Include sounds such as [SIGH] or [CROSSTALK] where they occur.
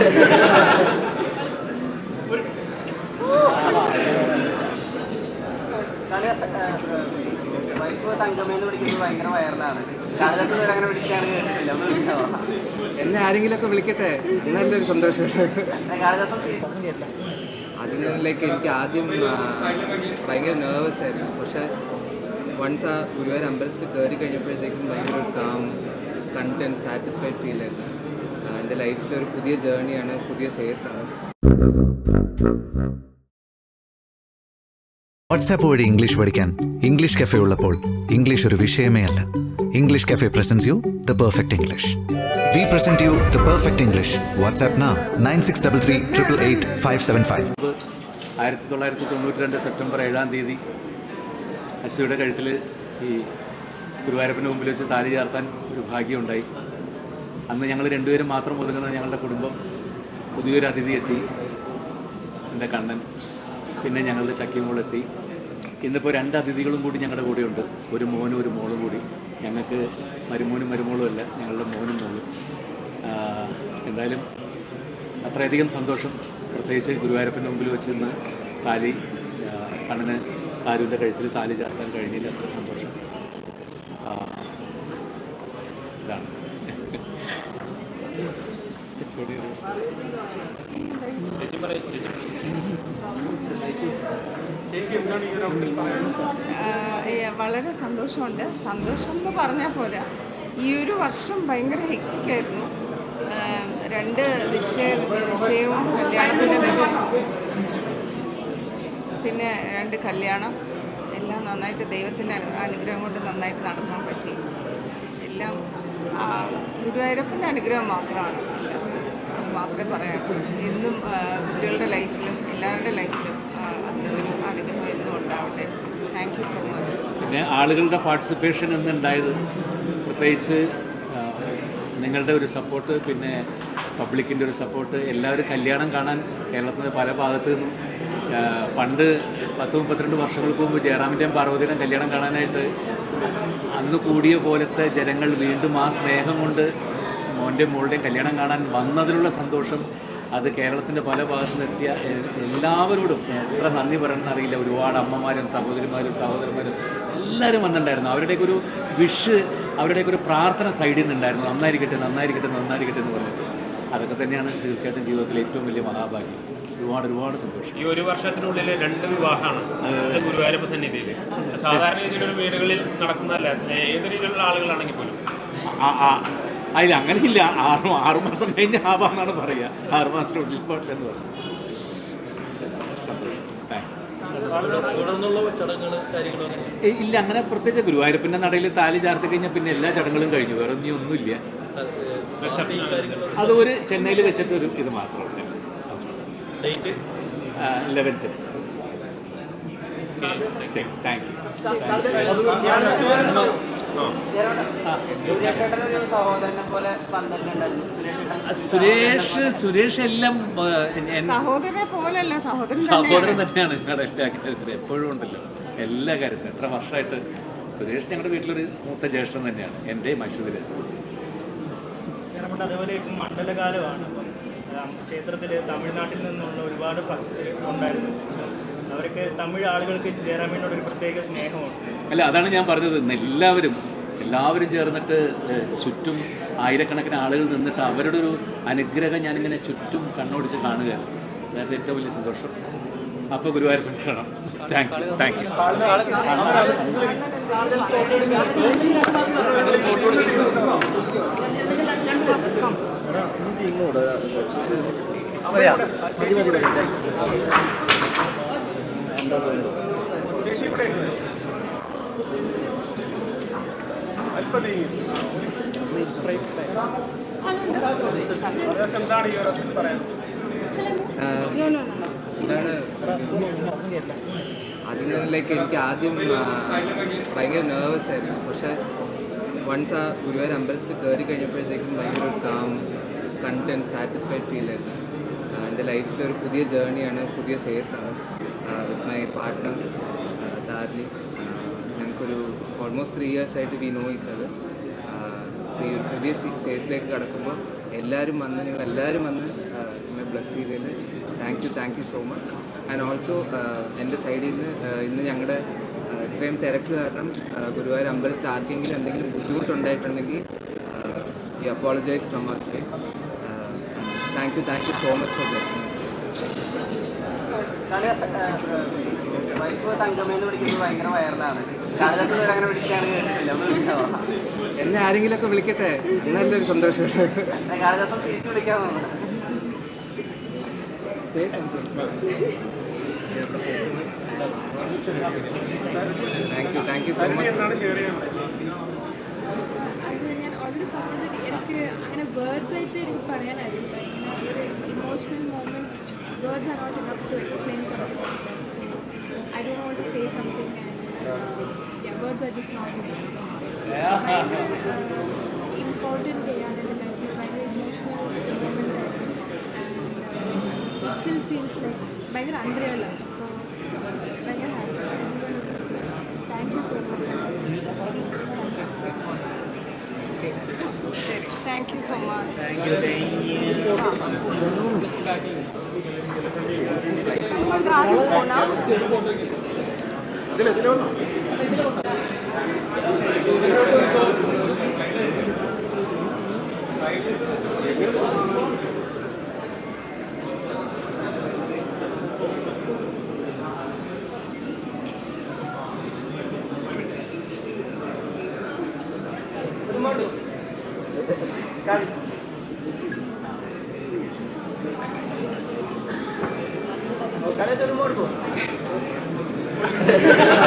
[LAUGHS] എന്നെ ആരെങ്കിലൊക്കെ വിളിക്കട്ടെ? നല്ലൊരു സന്തോഷം അതിലേക്ക് എനിക്ക് ആദ്യം ഭയങ്കര നെർവസ് ആയിരുന്നു. പക്ഷെ വൺസ് ആ ഗുരുവായൂർ അമ്പലത്തിൽ കയറി കഴിഞ്ഞപ്പോഴത്തേക്കും ഭയങ്കര കാം കണ്ടന്റ് സാറ്റിസ്ഫൈഡ് ഫീൽ ആയിരുന്നു. എന്റെ ലൈഫിലെ ഒരു പുതിയ ജേർണിയാണ് പുതിയ ഫേസ് ആണ് വാട്സാപ്പ് വഴി ഇംഗ്ലീഷ് പഠിക്കാൻ ഇംഗ്ലീഷ് കഫേ ഉള്ളപ്പോൾ ഇംഗ്ലീഷ് ഒരു വിഷയമേ അല്ല. English cafe presents you the perfect English we present you the perfect English WhatsApp നാ nine six double three triple eight five seven five ആയിരത്തി തൊള്ളായിരത്തി തൊണ്ണൂറ്റി രണ്ട് സെപ്റ്റംബർ ഏഴാം തീയതി അശ്വയുടെ കഴുത്തിൽ ഈ ഗുരുവായൂരപ്പന്റെ മുമ്പിൽ വെച്ച് താലി ചേർത്താൻ ഒരു ഭാഗ്യമുണ്ടായി. അന്ന് ഞങ്ങൾ രണ്ടുപേരും മാത്രം ഒതുങ്ങുന്ന ഞങ്ങളുടെ കുടുംബം പുതിയൊരു അതിഥി എത്തി. എന്റെ കണ്ണൻ പിന്നെ ഞങ്ങളുടെ ചക്കിമോളെത്തി ഇന്നിപ്പോൾ രണ്ട് അതിഥികളും കൂടി ഞങ്ങളുടെ കൂടെയുണ്ട്. ഒരു മോനും ഒരു മോളും കൂടി. ഞങ്ങൾക്ക് മരുമോനും മരുമോളും അല്ല ഞങ്ങളുടെ മോനും മോളും. എന്തായാലും അത്രയധികം സന്തോഷം. പ്രത്യേകിച്ച് ഗുരുവായൂരപ്പന്റെ മുമ്പിൽ വെച്ചിരുന്ന് താലി കണ്ണിന് താരുവിന്റെ കഴുത്തിൽ താലി ചേർത്താൻ കഴിഞ്ഞില്ല. അത്ര സന്തോഷം. വളരെ സന്തോഷമുണ്ട്. സന്തോഷം എന്ന് പറഞ്ഞാൽ പോരാ. ഈ ഒരു വർഷം ഭയങ്കര ഹെക്റ്റിക് ആയിരുന്നു. രണ്ട് ദിശ ദിശയും കല്യാണത്തിന്റെ ദിശ പിന്നെ രണ്ട് കല്യാണം. എല്ലാം നന്നായിട്ട് ദൈവത്തിന്റെ അനുഗ്രഹം കൊണ്ട് നന്നായിട്ട് നടത്താൻ പറ്റി. എല്ലാം ഗുരുവായൂരപ്പന്റെ അനുഗ്രഹം മാത്രമാണ്. മാത്രമേ പറയാം. എന്നും കുട്ടികളുടെ ലൈഫിലും എല്ലാവരുടെ ലൈഫിലും അതിനൊരു അനുഗ്രഹം എന്നും ഉണ്ടാവട്ടെ. താങ്ക് യു സോ മച്ച് പിന്നെ ആളുകളുടെ പാർട്ടിസിപ്പേഷൻ എന്നുണ്ടായത് പ്രത്യേകിച്ച് നിങ്ങളുടെ ഒരു സപ്പോർട്ട് പിന്നെ പബ്ലിക്കിന്റെ ഒരു സപ്പോർട്ട് എല്ലാവരും കല്യാണം കാണാൻ കേരളത്തിന്റെ പല ഭാഗത്തു നിന്നും പണ്ട് പത്ത് മുപ്പത്തിരണ്ട് വർഷങ്ങൾക്ക് മുമ്പ് ജയറാമിന്റെയും പാർവതിയുടെയും കല്യാണം കാണാനായിട്ട് അന്ന് കൂടിയ പോലത്തെ ജനങ്ങൾ വീണ്ടും ആ സ്നേഹം കൊണ്ട് മോന്റെയും മോളുടെയും കല്യാണം കാണാൻ വന്നതിലുള്ള സന്തോഷം അത് കേരളത്തിന്റെ പല ഭാഗത്തു നിന്നെത്തിയ എല്ലാവരോടും എത്ര നന്ദി പറയണമെന്ന് അറിയില്ല. ഒരുപാട് അമ്മമാരും സഹോദരിമാരും സഹോദരന്മാരും എല്ലാവരും വന്നിട്ടുണ്ടായിരുന്നു. അവരുടെയൊക്കെ ഒരു വിഷ് അവരുടെയൊക്കെ ഒരു പ്രാർത്ഥന സൈഡിൽ നിന്നുണ്ടായിരുന്നു. നന്നായിരിക്കട്ടെ നന്നായിരിക്കട്ടെ നന്നായിരിക്കട്ടെ എന്ന് പറഞ്ഞിട്ട്. അതൊക്കെ തന്നെയാണ് തീർച്ചയായിട്ടും ജീവിതത്തിലെ ഏറ്റവും വലിയ മഹാഭാഗ്യം. ഒരുപാട് ഒരുപാട് സന്തോഷം. ഈ ഒരു വർഷത്തിനുള്ളിൽ രണ്ട് വിവാഹമാണ് ഗുരുവായൂരപ്പ സന്നിധിയിൽ സാധാരണ രീതിയിലുള്ള വീടുകളിൽ നടക്കുന്നതല്ല ഏത് രീതിയിലുള്ള ആളുകളാണെങ്കിൽ പോലും. അതിൽ അങ്ങനെയില്ല. ആറ് ആറുമാസം കഴിഞ്ഞ് ആവാന്നാണ് പറയുക. ആറുമാസത്തിനുള്ളിൽ എന്ന് പറഞ്ഞു സന്തോഷം. താങ്ക് ഇല്ല അങ്ങനെ പ്രത്യേകിച്ച് ഗുരുവായൂരപ്പന്റെ നടയിൽ താലി ചാർത്തി കഴിഞ്ഞാൽ പിന്നെ എല്ലാ ചടങ്ങുകളും കഴിഞ്ഞു. വേറെ ഒന്നും ഒന്നുമില്ല. അത് ഒരു ചെന്നൈയിൽ വെച്ചിട്ട് ഒരു ഇത് മാത്രമേ ലെവൻത്ത് ശരി താങ്ക് യു. സുരേഷ് സുരേഷ് എല്ലാം സഹോദരനെ സഹോദരൻ സഹോദരൻ തന്നെയാണ്. ഞങ്ങളുടെ എല്ലാ കാര്യത്തിലും എപ്പോഴും ഉണ്ടല്ലോ. എല്ലാ കാര്യത്തിലും. എത്ര വർഷമായിട്ട് സുരേഷ് ഞങ്ങളുടെ വീട്ടിലൊരു മൂത്ത ജ്യേഷ്ഠൻ തന്നെയാണ്. എന്റെ നമ്മുടെ അതേപോലെ ഇപ്പം മണ്ഡലകാലമാണ്. ക്ഷേത്രത്തിൽ തമിഴ്നാട്ടിൽ നിന്നുള്ള ഒരുപാട് ഭക്തർ ഉണ്ടായിരുന്നു അവർക്ക് തമിഴ് ആളുകൾക്ക് ജയറാമിനോട് ഒരു പ്രത്യേക സ്നേഹമുണ്ട്. അല്ല അതാണ് ഞാൻ പറഞ്ഞത്. എല്ലാവരും എല്ലാവരും ചേർന്നിട്ട് ചുറ്റും ആയിരക്കണക്കിന് ആളുകൾ നിന്നിട്ട് അവരുടെ ഒരു അനുഗ്രഹം ഞാനിങ്ങനെ ചുറ്റും കണ്ണോടിച്ച് കാണുകയാണ്. അതായത് ഏറ്റവും വലിയ സന്തോഷം. അപ്പോൾ ഗുരുവായൂരപ്പൻ കാണാം. താങ്ക് യു താങ്ക് യു അതിലേക്ക് എനിക്ക് ആദ്യം ഭയങ്കര നെർവസ് ആയിരുന്നു. പക്ഷെ വൺസ് ആ ഗുരുവായൂർ അമ്പലത്തിൽ കയറി കഴിഞ്ഞപ്പോഴത്തേക്കും ഭയങ്കര ഒരു കാം കണ്ടന്റ് സാറ്റിസ്ഫൈഡ് ഫീൽ ആയിരുന്നു. എന്റെ ലൈഫിലെ ഒരു പുതിയ ജേർണിയാണ് പുതിയ ഫേസ് ആണ്. വിത്ത് മൈ പാർട്ട്ണർ താർലി ഞങ്ങൾക്കൊരു ഓൾമോസ്റ്റ് ത്രീ ഇയേഴ്സ് ആയിട്ട് വി നോ ഈച്ച് അത് ഈ ഒരു പുതിയ ഫേസിലേക്ക് കടക്കുമ്പോൾ എല്ലാവരും വന്ന് നിങ്ങൾ എല്ലാവരും വന്ന് എന്നെ ബ്ലസ് ചെയ്തതിന് thank you thank you so much and also എന്റെ സൈഡിൽ നിന്ന് ഇന്ന് ഞങ്ങളുടെ ഇത്രയും തിരക്ക് കാരണം ഗുരുവായൂർ അമ്പലത്തിൽ ആർക്കെങ്കിലും എന്തെങ്കിലും ബുദ്ധിമുട്ടുണ്ടായിട്ടുണ്ടെങ്കിൽ ഈ apologize from our side thank you thank you so much for blessings wife തങ്കമ്മേന്ന് വിളിക്കുന്നത് ഭയങ്കര വൈറലാണ് കാളിദാസ് അങ്ങനെ കേട്ടിട്ടില്ല. ഒന്ന് എന്നെ ആരെങ്കിലുമൊക്കെ വിളിക്കട്ടെ? നല്ലൊരു സന്തോഷം കാളിദാസം തിരിച്ചു വിളിക്കാമെന്ന് thank you thank you so much അത് ഞാൻ ഓൾറെഡി പറഞ്ഞത് എനിക്ക് അങ്ങനെ വേർഡ്സ് ആയിട്ട് എനിക്ക് പറയാനായിട്ടില്ല. ഇങ്ങനെ ഒരു emotional moment words are not enough to explain something so I don't want to say something and words are just not ഭയങ്കര ഇമ്പോർട്ടന്റ് ഡേ ആണ് എന്റെ ലൈഫിൽ ഭയങ്കര ഇമോഷണൽ മൂമെന്റ് ആയിരുന്നു ആൻഡ് സ്റ്റിൽ ഫീൽസ് ലൈക്ക് ഭയങ്കര അൺറിയൽ അപ്പോൾ ഭയങ്കര happy thank you so much ശരി. താങ്ക് യു സോ മച്ച് നമുക്ക് ആദ്യം പോണാം Gracias. [LAUGHS] [LAUGHS]